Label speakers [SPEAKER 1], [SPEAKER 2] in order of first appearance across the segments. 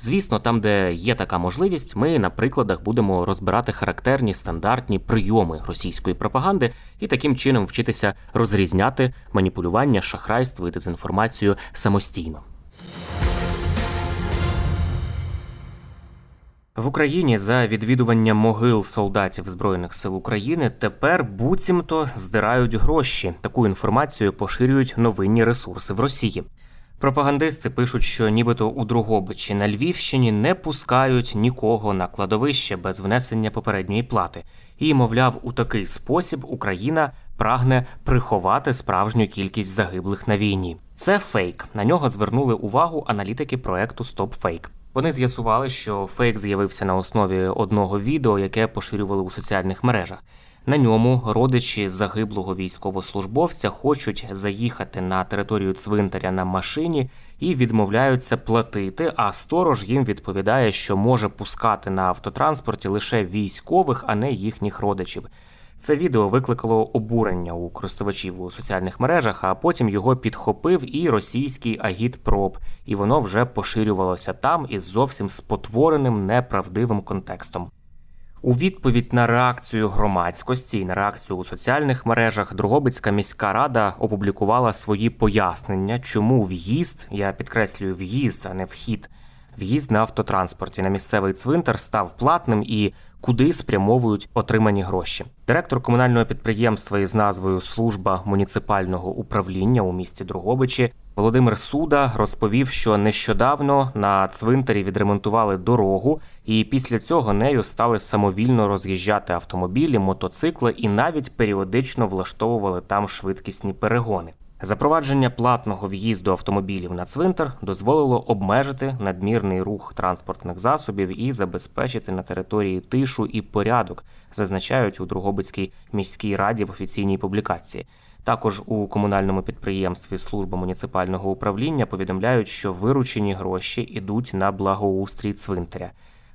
[SPEAKER 1] Звісно, там, де є така можливість, ми на прикладах будемо розбирати характерні стандартні прийоми російської пропаганди і таким чином вчитися розрізняти маніпулювання, шахрайство і дезінформацію самостійно. В Україні за відвідування могил солдатів Збройних сил України тепер буцімто здирають гроші. Таку інформацію поширюють новинні ресурси в Росії. Пропагандисти пишуть, що нібито у Другобичі на Львівщині не пускають нікого на кладовище без внесення попередньої плати. І, мовляв, у такий спосіб Україна прагне приховати справжню кількість загиблих на війні. Це фейк. На нього звернули увагу аналітики проекту StopFake. Вони з'ясували, що фейк з'явився на основі одного відео, яке поширювали у соціальних мережах. На ньому родичі загиблого військовослужбовця хочуть заїхати на територію цвинтаря на машині і відмовляються платити. А сторож їм відповідає, що може пускати на автотранспорті лише військових, а не їхніх родичів. Це відео викликало обурення у користувачів у соціальних мережах, а потім його підхопив і російський агітпроп, і воно вже поширювалося там із зовсім спотвореним неправдивим контекстом. У відповідь на реакцію громадськості і на реакцію у соціальних мережах Другобицька міська рада опублікувала свої пояснення, чому в'їзд, я підкреслюю в'їзд, а не вхід, в'їзд на автотранспорті на місцевий цвинтар став платним і куди спрямовують отримані гроші. Директор комунального підприємства із назвою Служба муніципального управління у місті Другобичі Володимир Суда розповів, що нещодавно на цвинтарі відремонтували дорогу, і після цього нею стали самовільно роз'їжджати автомобілі, мотоцикли і навіть періодично влаштовували там швидкісні перегони. Запровадження платного в'їзду автомобілів на цвинтар дозволило обмежити надмірний рух транспортних засобів і забезпечити на території тишу і порядок, зазначають у Другобицькій міській раді в офіційній публікації. Також у комунальному підприємстві служба муніципального управління повідомляють, що виручені гроші ідуть на благоустрій цвинтаря.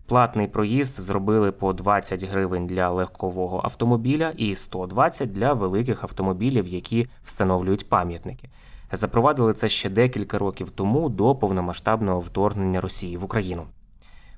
[SPEAKER 1] Платний проїзд зробили по 20 гривень для легкового автомобіля і 120 для великих автомобілів, які встановлюють пам'ятники. Запровадили це ще декілька років тому до повномасштабного вторгнення Росії в Україну.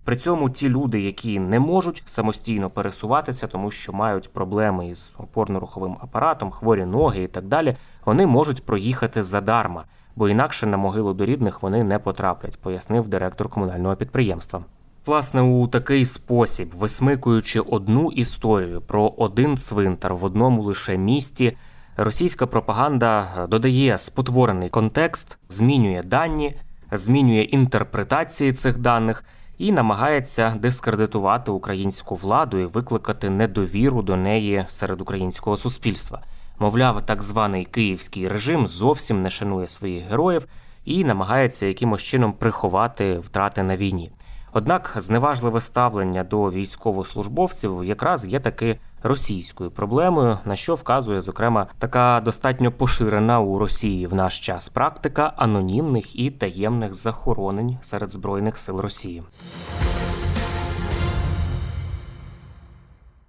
[SPEAKER 1] При цьому ті люди, які не можуть самостійно пересуватися, тому що мають проблеми із опорно-руховим апаратом, хворі ноги і так далі, вони можуть проїхати задарма, бо інакше на могилу до рідних вони не потраплять, пояснив директор комунального підприємства. Власне, у такий спосіб, висмикуючи одну історію про один цвинтар в одному лише місті, російська пропаганда додає спотворений контекст, змінює дані, змінює інтерпретації цих даних і намагається дискредитувати українську владу і викликати недовіру до неї серед українського суспільства. Мовляв, так званий київський режим зовсім не шанує своїх героїв і намагається якимось чином приховати втрати на війні. Однак зневажливе ставлення до військовослужбовців якраз є таки російською проблемою, на що вказує зокрема така достатньо поширена у Росії в наш час практика анонімних і таємних захоронень серед збройних сил Росії.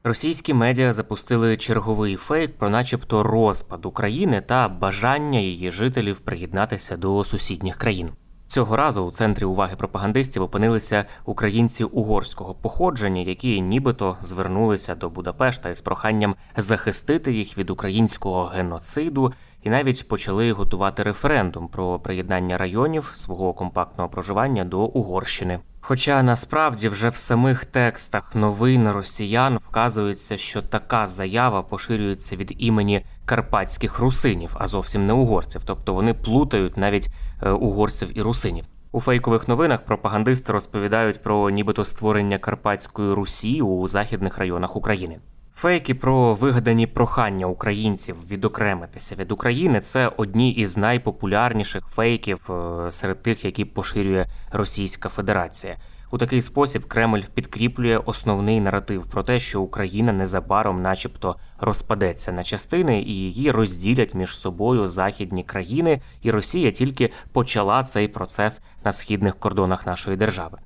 [SPEAKER 1] Російські медіа запустили черговий фейк про, начебто, розпад України та бажання її жителів приєднатися до сусідніх країн. Цього разу у центрі уваги пропагандистів опинилися українці угорського походження, які нібито звернулися до Будапешта із проханням захистити їх від українського геноциду і навіть почали готувати референдум про приєднання районів свого компактного проживання до Угорщини. Хоча насправді вже в самих текстах новин росіян вказується, що така заява поширюється від імені карпатських русинів, а зовсім не угорців, тобто вони плутають навіть е, угорців і русинів. У фейкових новинах пропагандисти розповідають про нібито створення Карпатської Русі у західних районах України. Фейки про вигадані прохання українців відокремитися від України це одні із найпопулярніших фейків е, серед тих, які поширює Російська Федерація. У такий спосіб Кремль підкріплює основний наратив про те, що Україна незабаром, начебто, розпадеться на частини, і її розділять між собою західні країни, і Росія тільки почала цей процес на східних кордонах нашої держави.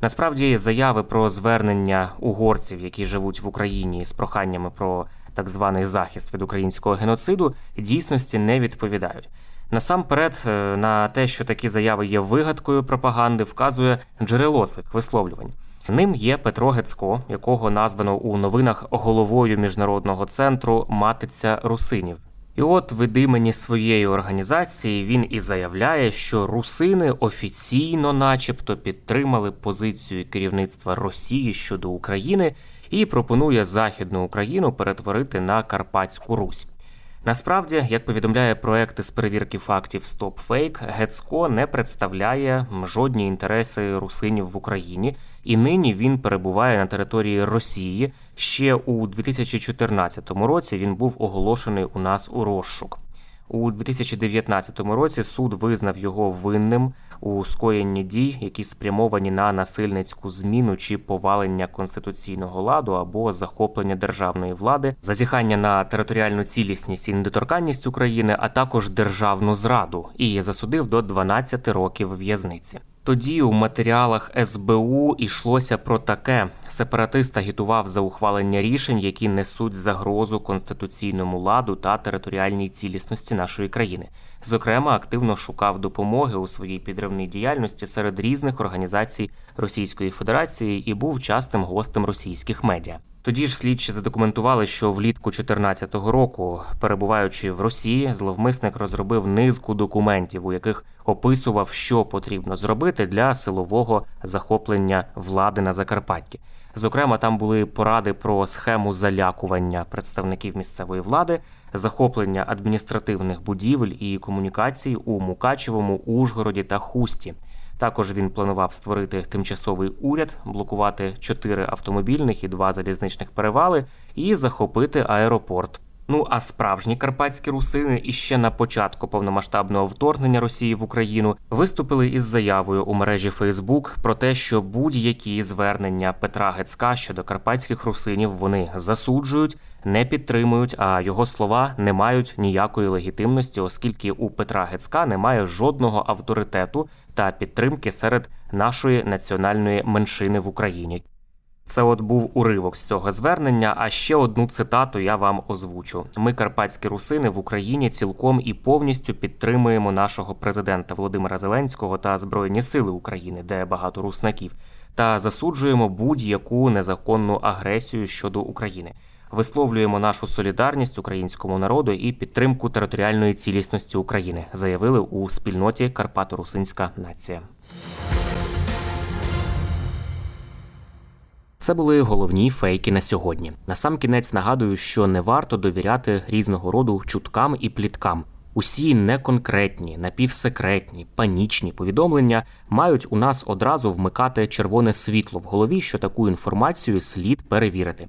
[SPEAKER 1] Насправді, заяви про звернення угорців, які живуть в Україні з проханнями про так званий захист від українського геноциду, дійсності не відповідають. Насамперед, е, на те, що такі заяви є вигадкою пропаганди, вказує джерело цих висловлювань. Ним є Петро Гецько, якого названо у новинах головою міжнародного центру Матиця Русинів. І от від імені своєї організації він і заявляє, що русини офіційно, начебто, підтримали позицію керівництва Росії щодо України і пропонує Західну Україну перетворити на Карпатську Русь. Насправді, як повідомляє проект з перевірки фактів StopFake, Гецько не представляє жодні інтереси русинів в Україні, і нині він перебуває на території Росії. Ще у 2014 році він був оголошений у нас у розшук. У 2019 році суд визнав його винним у скоєнні дій, які спрямовані на насильницьку зміну чи повалення конституційного ладу або захоплення державної влади, зазіхання на територіальну цілісність і недоторканність України, а також державну зраду, і засудив до 12 років в'язниці. Тоді у матеріалах СБУ йшлося про таке: сепаратист агітував за ухвалення рішень, які несуть загрозу конституційному ладу та територіальній цілісності нашої країни. Зокрема, активно шукав допомоги у своїй підривній діяльності серед різних організацій Російської Федерації і був частим гостем російських медіа. Тоді ж слідчі задокументували, що влітку 2014 року, перебуваючи в Росії, зловмисник розробив низку документів, у яких описував, що потрібно зробити для силового захоплення влади на Закарпатті. Зокрема, там були поради про схему залякування представників місцевої влади, захоплення адміністративних будівель і комунікацій у Мукачевому, Ужгороді та Хусті. Також він планував створити тимчасовий уряд, блокувати чотири автомобільних і два залізничних перевали і захопити аеропорт. Ну а справжні карпатські русини іще на початку повномасштабного вторгнення Росії в Україну виступили із заявою у мережі Фейсбук про те, що будь-які звернення Петра Гецька щодо карпатських русинів вони засуджують, не підтримують, а його слова не мають ніякої легітимності, оскільки у Петра Гецька немає жодного авторитету та підтримки серед нашої національної меншини в Україні. Це от був уривок з цього звернення. А ще одну цитату я вам озвучу: ми, карпатські русини, в Україні цілком і повністю підтримуємо нашого президента Володимира Зеленського та Збройні Сили України, де багато руснаків, та засуджуємо будь-яку незаконну агресію щодо України. Висловлюємо нашу солідарність українському народу і підтримку територіальної цілісності України, заявили у спільноті Карпато-Русинська нація. Це були головні фейки на сьогодні. Насамкінець нагадую, що не варто довіряти різного роду чуткам і пліткам. Усі неконкретні, напівсекретні, панічні повідомлення мають у нас одразу вмикати червоне світло в голові, що таку інформацію слід перевірити.